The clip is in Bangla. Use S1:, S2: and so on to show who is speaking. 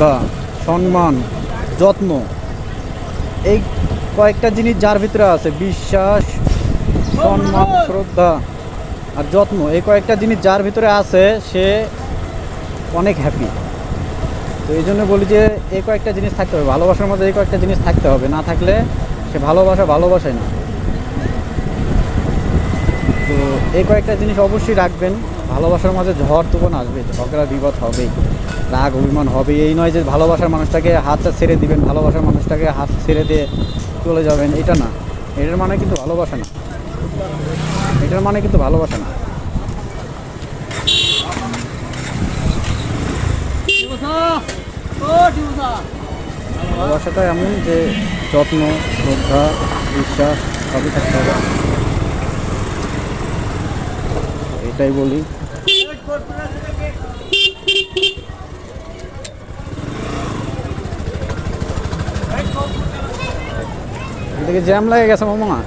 S1: শ্রদ্ধা সম্মান যত্ন। এই কয়েকটা জিনিস যার ভিতরে আছে বিশ্বাস সম্মান শ্রদ্ধা আর যত্ন এই কয়েকটা জিনিস যার ভিতরে আছে সে অনেক হ্যাপি তো এই জন্য বলি যে এই কয়েকটা জিনিস থাকতে হবে। ভালোবাসার মধ্যে এই কয়েকটা জিনিস থাকতে হবে। না থাকলে সে ভালোবাসা ভালোবাসায় না। তো এই কয়েকটা জিনিস অবশ্যই রাখবেন। ভালোবাসার মাঝে ঝড় তুফান আসবে ঝগড়া বিপদ হবেই। রাগ অভিমান হবে এই নয় যে ভালোবাসার মানুষটাকে হাতটা ছেড়ে দিবেন ভালোবাসার মানুষটাকে হাত ছেড়ে দিয়ে চলে যাবেন এটা না। এটার মানে কিন্তু ভালোবাসা না। এটার মানে কিন্তু ভালোবাসা না। ভালোবাসাটা এমন যে যত্ন শ্রদ্ধা বিশ্বাস সবই থাকতে হবে। এটাই বলি। জ্যাম লাগে গেছে মামা।